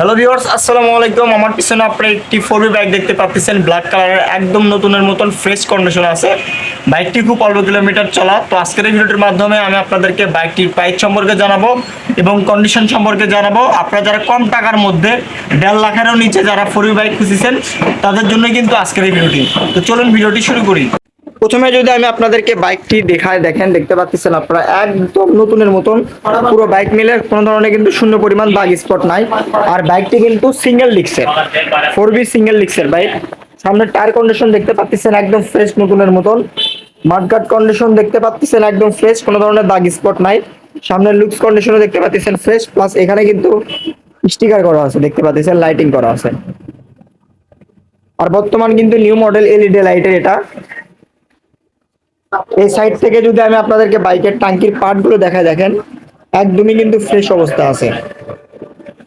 Hello viewers আসসালামু আলাইকুম আমার পিছনে আপনি একটি ফোর বাইক দেখতে পাচ্ছেন। ব্ল্যাক কালারের একদম নতুনের মতন ফ্রেশ কন্ডিশন আছে। বাইকটি খুব অল্প কিলোমিটার চলা। তো আজকের এই ভিডিওটির মাধ্যমে আমি আপনাদেরকে বাইকটির প্রাইস সম্পর্কে জানাব এবং কন্ডিশন সম্পর্কে জানাব। আপনারা যারা কম টাকার মধ্যে দেড় লাখেরও নিচে যারা ফোর বাইক খুঁজেছেন, তাদের জন্য কিন্তু আজকের এই ভিডিওটি। তো চলুন ভিডিওটি শুরু করি। প্রথমে যদি আমি আপনাদেরকে বাইকটি দেখায় দেখেন, দেখতে পাচ্ছেন আপনারা, একদম নতুনের মতন পুরো বাইক মিলে কোনো ধরনের কিন্তু শূন্য পরিমাণ দাগ স্পট নাই। আর বাইকটি কিন্তু সিঙ্গেল ডিক্সের ফোর বি সিঙ্গেল ডিক্সের বাইক সামনে টায়ার কন্ডিশন দেখতে পাচ্ছেন, একদম ফ্রেশ নতুনের মতন। মাঠঘাট কন্ডিশন দেখতে পাচ্ছেন, একদম ফ্রেশ কোনো ধরনের দাগ স্পট নাই। সামনের লুকস কন্ডিশনও দেখতে পাচ্ছেন ফ্রেশ প্লাস এখানে কিন্তু স্টিকার করা আছে, দেখতে পাচ্ছেন লাইটিং করা আছে। আর বর্তমান কিন্তু নিউ মডেল এলইডি লাইটের এটা এই সাইড থেকে যদি আমি আপনাদেরকে বাইকের টাঙ্কির পার্টগুলো দেখা দেখেন, একদমই কিন্তু ফ্রেশ অবস্থা আছে।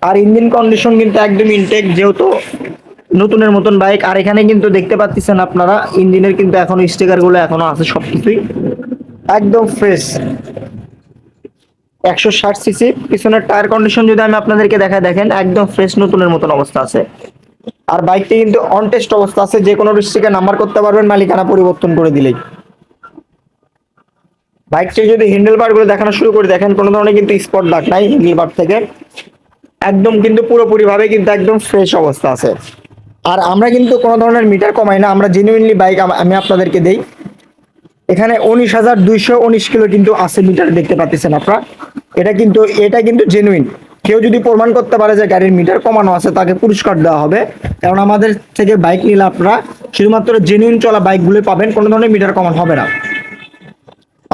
আর ইঞ্জিন কন্ডিশন কিন্তু একদম ইনটেক যেহেতু নতুনের মতন বাইক আর এখানে কিন্তু দেখতে পাচ্ছেন আপনারা ইঞ্জিনের কিন্তু এখনও স্টিকারগুলো এখনও আছে সবকিছুই। একদম ফ্রেশ একশো ষাট সিসি পিছনের টায়ার কন্ডিশন যদি আমি আপনাদেরকে দেখা দেখেন, একদম ফ্রেশ নতুনের মতন অবস্থা আছে। আর বাইকটি কিন্তু অন টেস্ট অবস্থা আছে, যে কোনো ডিস্ট্রিক্টে নাম্বার করতে পারবেন, মালিকানা পরিবর্তন করে দিলেই। বাইকটি যদি হ্যান্ডেল বারগুলো দেখানো শুরু করে, দেখেন কোনো ধরনের কিন্তু স্পট দাগ নাই হ্যান্ডেল বার থেকে। একদম কিন্তু পুরোপুরি ভাবে কিন্তু একদম ফ্রেশ অবস্থা আছে। আর আমরা কিন্তু কোনো ধরনের মিটার কমাই না, আমরা জেনুইনলি বাইক আমি আপনাদেরকে দেই। এখানে উনিশ হাজার দুইশো উনিশ কিলো কিন্তু আছে মিটার দেখতে পাচ্ছেন আপনারা। এটা কিন্তু এটা কিন্তু জেনুইন কেউ যদি প্রমাণ করতে পারে যে গাড়ির মিটার কমানো আছে, তাকে পুরস্কার দেওয়া হবে। কারণ আমাদের থেকে বাইক নিলে আপনারা শুধুমাত্র জেনুইন চলা বাইকগুলো পাবেন, কোনো ধরনের মিটার কমান হবে না।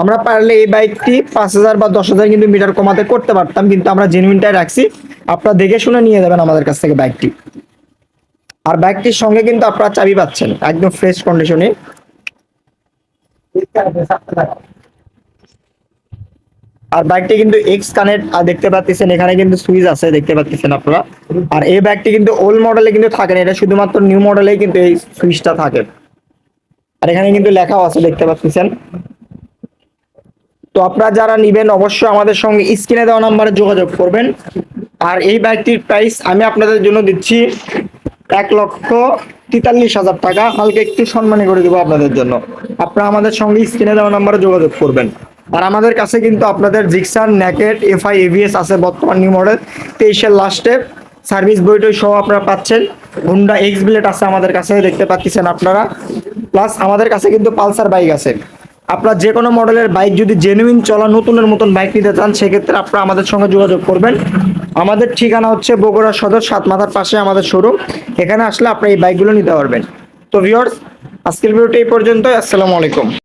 আমরা পারলে এই বাইকটি পাঁচ হাজার বা দশ হাজার কিন্তু মিটার কমাতে করতে পারতাম, কিন্তু আমরা জেনুইনটাই রাখছি। আপনারা দেখে শুনে নিয়ে যাবেন আমাদের কাছ থেকে বাইকটি। আর বাইকটির সঙ্গে কিন্তু আপনারা চাবি পাচ্ছেন, একদম ফ্রেশ কন্ডিশনে আর বাইকটি কিন্তু এক্স কানেক্ট আর দেখতে পাচ্ছেন এখানে কিন্তু সুইচ আছে, দেখতে পাচ্ছেন আপনারা। আর এই বাইকটি কিন্তু ওল্ড মডেলে কিন্তু থাকে না, এটা শুধুমাত্র নিউ মডেলেই কিন্তু এই সুইচটা থাকে। আর এখানে কিন্তু লেখাও আছে, দেখতে পাচ্ছেন। তো আপনারা যারা নিবেন অবশ্যই আমাদের সঙ্গে স্ক্রিনে দেওয়া নাম্বারে যোগাযোগ করবেন। আর এই বাইকটির প্রাইস আমি আপনাদের জন্য দিচ্ছি এক লক্ষ তেতাল্লিশ হাজার টাকা। হালকা একটু সম্মানী করে দেবো আপনাদের জন্য। আপনারা আমাদের সঙ্গে স্ক্রিনে দেওয়া নাম্বারে যোগাযোগ করবেন। আর আমাদের কাছে কিন্তু আপনাদের জিক্সার, ন্যাকেট, এফআই, এভিএস আছে বর্তমান নিউ মডেল। তেইশের লাস্টে সার্ভিস বইটই সহ আপনারা পাচ্ছেন। হুন্ডা এক্স বিলেট আছে আমাদের কাছে, দেখতে পাচ্ছেন আপনারা। প্লাস আমাদের কাছে কিন্তু পালসার বাইক আছে। আপনার যে কোনো মডেলের বাইক যদি জেনুইন চলা নতুনের মতন বাইক নিতে চান, সেক্ষেত্রে আপনারা আমাদের সঙ্গে যোগাযোগ করবেন। আমাদের ঠিকানা হচ্ছে বগুড়া সদর, সাত মাথার পাশে আমাদের শোরুম এখানে আসলে আপনারা এই বাইকগুলো নিতে পারবেন। তো ভিওর্স আজকের ভিডিওটি এই পর্যন্তই। আসসালামু আলাইকুম।